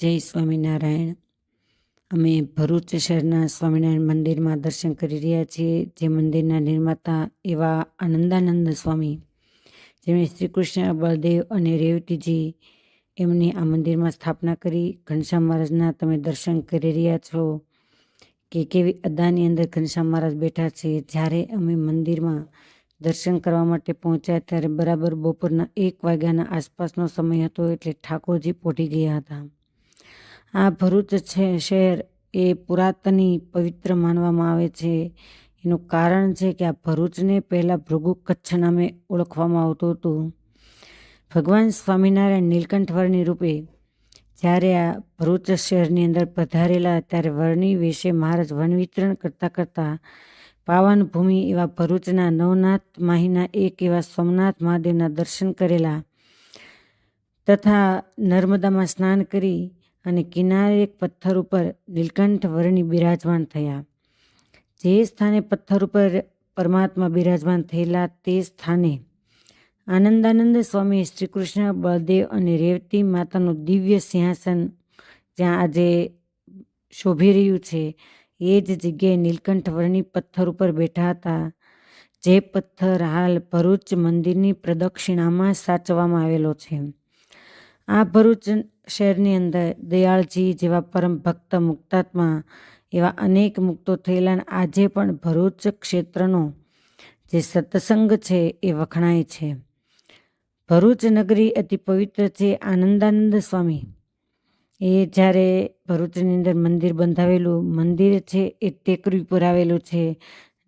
જય સ્વામિનારાયણ. અમે ભરૂચ શહેરના સ્વામિનારાયણ મંદિરમાં દર્શન કરી રહ્યા છીએ. જે મંદિરના નિર્માતા એવા આનંદાનંદ સ્વામી. જેમણે શ્રી કૃષ્ણ બળદેવ અને રેવતીજી એમની આ મંદિરમાં સ્થાપના કરી. ઘનશ્યામ મહારાજના તમે દર્શન કરી રહ્યા છો. કે કેવી અદાની અંદર ઘનશ્યામ મહારાજ બેઠા છે. જ્યારે અમે મંદિરમાં દર્શન કરવા માટે પહોંચ્યા ત્યારે બરાબર બપોરના એક વાગ્યાના આસપાસનો સમય હતો એટલે ઠાકોરજી પહોંચી ગયા હતા. આ ભરૂચ છે, શહેર એ પુરાતની પવિત્ર માનવામાં આવે છે. એનું કારણ છે કે આ ભરૂચને પહેલાં ભૃગુ કચ્છ નામે ઓળખવામાં આવતું હતું. ભગવાન સ્વામિનારાયણ નીલકંઠવર્ણી રૂપે જ્યારે આ ભરૂચ શહેરની અંદર પધારેલા ત્યારે વર્ણી વિશે મહારાજ વન વિતરણ કરતાં કરતાં પાવન ભૂમિ એવા ભરૂચના નવનાથ માહીના એક એવા સોમનાથ મહાદેવના દર્શન કરેલા તથા નર્મદામાં સ્નાન કરી અને કિનારે એક પથ્થર ઉપર નીલકંઠ વર્ણી બિરાજમાન થયા. જે સ્થાને પથ્થર ઉપર પરમાત્મા બિરાજમાન થયેલા તે સ્થાને આનંદાનંદ સ્વામી શ્રી કૃષ્ણ બળદેવ અને રેવતી માતાનું દિવ્ય સિંહાસન જ્યાં આજે શોભી રહ્યું છે, એ જ જગ્યાએ નીલકંઠ વર્ણી પથ્થર ઉપર બેઠા હતા. જે પથ્થર હાલ ભરૂચ મંદિરની પ્રદક્ષિણામાં સાચવવામાં આવેલો છે. આ ભરૂચ શહેરની અંદર દયાળજી જેવા પરમ ભક્ત મુક્તાત્મા એવા અનેક મુક્તો થયેલા આજે પણ ભરૂચ ક્ષેત્રનો જે સત્સંગ છે એ વખણાય છે. ભરૂચ નગરી અતિ પવિત્ર છે. આનંદાનંદ સ્વામી, એ જ્યારે ભરૂચની અંદર મંદિર બંધાવેલું, મંદિર છે એ ટેકરી ઉપર આવેલું છે.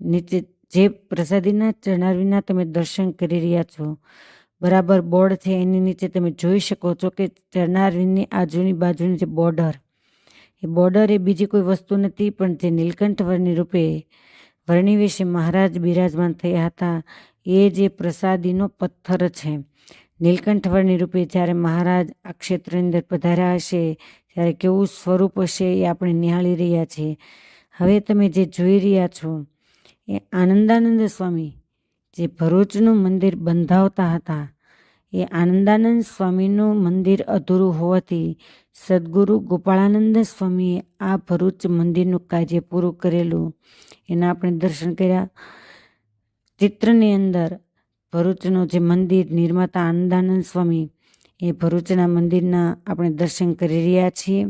નીચે જે પ્રસાદીના ચણાવીના વિના તમે દર્શન કરી રહ્યા છો બરાબર બોર્ડ છે, એની નીચે તમે જોઈ શકો છો કે ચરણારવિંદની આજુની બાજુની જે બોર્ડર, એ બોર્ડર એ બીજી કોઈ વસ્તુ નથી, પણ જે નીલકંઠ વર્ણી રૂપે વર્ણિ વિશે મહારાજ બિરાજમાન થયા હતા, એ જે પ્રસાદીનો પથ્થર છે. નીલકંઠ વર્ણી રૂપે જ્યારે મહારાજ આ ક્ષેત્રની અંદર પધાર્યા હશે, ત્યારે કેવું સ્વરૂપ હશે એ આપણે નિહાળી રહ્યા છીએ હવે તમે જે જોઈ રહ્યા છો, એ આનંદાનંદ સ્વામી જે ભરૂચનું મંદિર બંધાવતા હતા એ આનંદાનંદ સ્વામીનું મંદિર અધૂરું હોવાથી સદગુરુ ગોપાળાનંદ સ્વામીએ આ ભરૂચ મંદિરનું કાર્ય પૂરું કરેલું. એના આપણે દર્શન કર્યા. ચિત્રની અંદર ભરૂચનું જે મંદિર નિર્માતા આનંદાનંદ સ્વામી, એ ભરૂચના મંદિરના આપણે દર્શન કરી રહ્યા છીએ.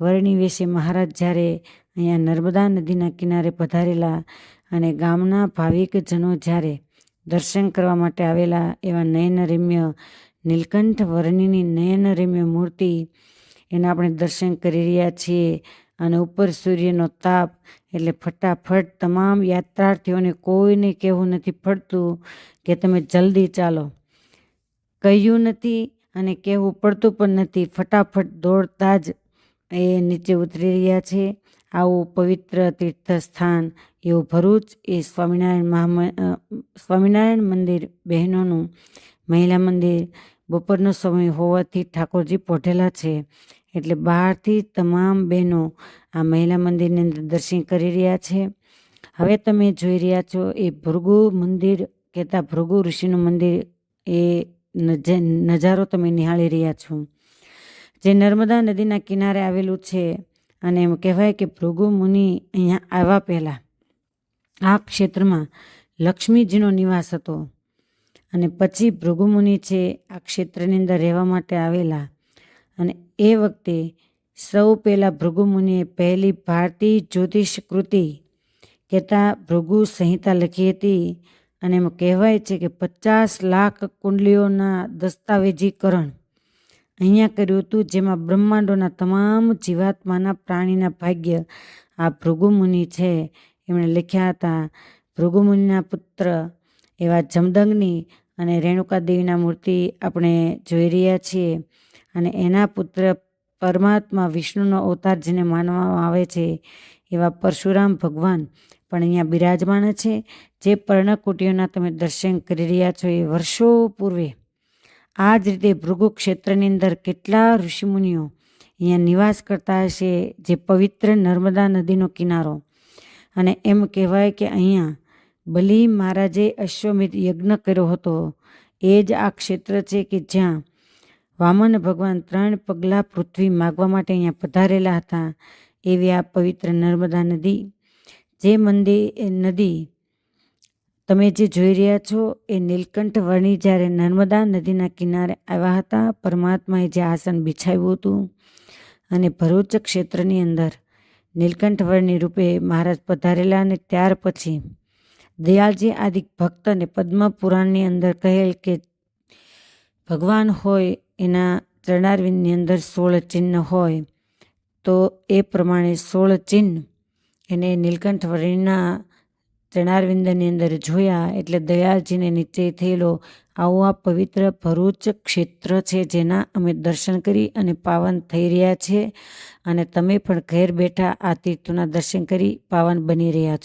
વર્ણિવેશે મહારાજ જ્યારે અહીંયા નર્મદા નદીના કિનારે પધારેલા અને ગામના ભાવિકજનો જ્યારે દર્શન કરવા માટે આવેલા એવા નયનરમ્ય નીલકંઠ વર્ણિની નયનરમ્ય મૂર્તિ. એના આપણે દર્શન કરી રહ્યા છીએ અને ઉપર સૂર્યનો તાપ એટલે ફટાફટ તમામ યાત્રાર્થીઓને કોઈને કહેવું નથી પડતું કે તમે જલ્દી ચાલો. કહ્યું નથી અને કહેવું પડતું પણ નથી. ફટાફટ દોડતા જ એ નીચે ઉતરી રહ્યા છે. આવું પવિત્ર તીર્થસ્થાન એવું ભરૂચ એ સ્વામિનારાયણ મહા સ્વામિનારાયણ મંદિર બહેનોનું મહિલા મંદિર બપોરનો સમય હોવાથી ઠાકોરજી પોઢેલા છે. એટલે બહારથી તમામ બહેનો આ મહિલા મંદિરની અંદર દર્શન કરી રહ્યા છે. હવે તમે જોઈ રહ્યા છો એ ભૃગુ મંદિર કહેતા ભૃગુ ઋષિનું મંદિર એ નજારો તમે નિહાળી રહ્યા છો. જે નર્મદા નદીના કિનારે આવેલું છે. અને એમ કહેવાય કે ભૃગુ મુનિ અહીંયા આવ્યા પહેલાં આ ક્ષેત્રમાં લક્ષ્મીજીનો નિવાસ હતો. અને પછી ભૃગુમુનિ છે આ ક્ષેત્રની અંદર રહેવા માટે આવેલા. અને એ વખતે સૌ પહેલાં ભૃગુમુનિએ પહેલી ભારતીય જ્યોતિષ કૃતિ કહેતા ભૃગુ સંહિતા લખી હતી. અને એમ કહેવાય છે કે પચાસ લાખ કુંડલીઓના દસ્તાવેજીકરણ અહીંયા કર્યું હતું, જેમાં બ્રહ્માંડોના તમામ જીવાત્માના પ્રાણીના ભાગ્ય આ ભૃગુમુનિ છે. એમણે લખ્યા હતા, ભૃગુમુનિના પુત્ર એવા જમદગ્નિ અને રેણુકા દેવીના મૂર્તિ આપણે જોઈ રહ્યા છીએ અને એના પુત્ર પરમાત્મા વિષ્ણુનો અવતાર જેને માનવામાં આવે છે એવા પરશુરામ ભગવાન પણ અહીંયા બિરાજમાન છે. જે પર્ણકુટીઓના તમે દર્શન કરી રહ્યા છો એ વર્ષો પૂર્વે આ જ રીતે ભૃગુ ક્ષેત્રની અંદર કેટલા ઋષિમુનિઓ અહીંયા નિવાસ કરતા હશે, જે પવિત્ર નર્મદા નદીનો કિનારો. અને એમ કહેવાય કે અહીંયા બલિ મહારાજે અશ્વમિત યજ્ઞ કર્યો હતો. એ જ આ ક્ષેત્ર છે કે જ્યાં વામન ભગવાન ત્રણ પગલાં પૃથ્વી માગવા માટે અહીંયા પધારેલા હતા, એવી આ પવિત્ર નર્મદા નદી. જે મંદિર નદી તમે જે જોઈ રહ્યા છો એ નીલકંઠ વર્ણી જ્યારે નર્મદા નદીના કિનારે આવ્યા હતા, પરમાત્માએ જે આસન બિછાવ્યું હતું અને ભરૂચ ક્ષેત્રની અંદર નીલકંઠ વર્ણી રૂપે મહારાજ પધારેલા અને ત્યાર પછી દયાળજી આદિ ભક્ત અને પદ્મ પુરાણની અંદર કહેલ કે ભગવાન હોય એના ચરણારવિંદની અંદર સોળ ચિહ્ન હોય, તો એ પ્રમાણે સોળ ચિહ્ન એને નીલકંઠ વર્ણિના ચરણારવિંદની અંદર જોયા એટલે દયાળજીને નીચે થયેલો આવું આ પવિત્ર ભરૂચ ક્ષેત્ર છે જેના અમે દર્શન કરી અને પાવન થઈ રહ્યા છે. અને તમે પણ ઘેર બેઠા આ તીર્થોના દર્શન કરી પાવન બની રહ્યા છો.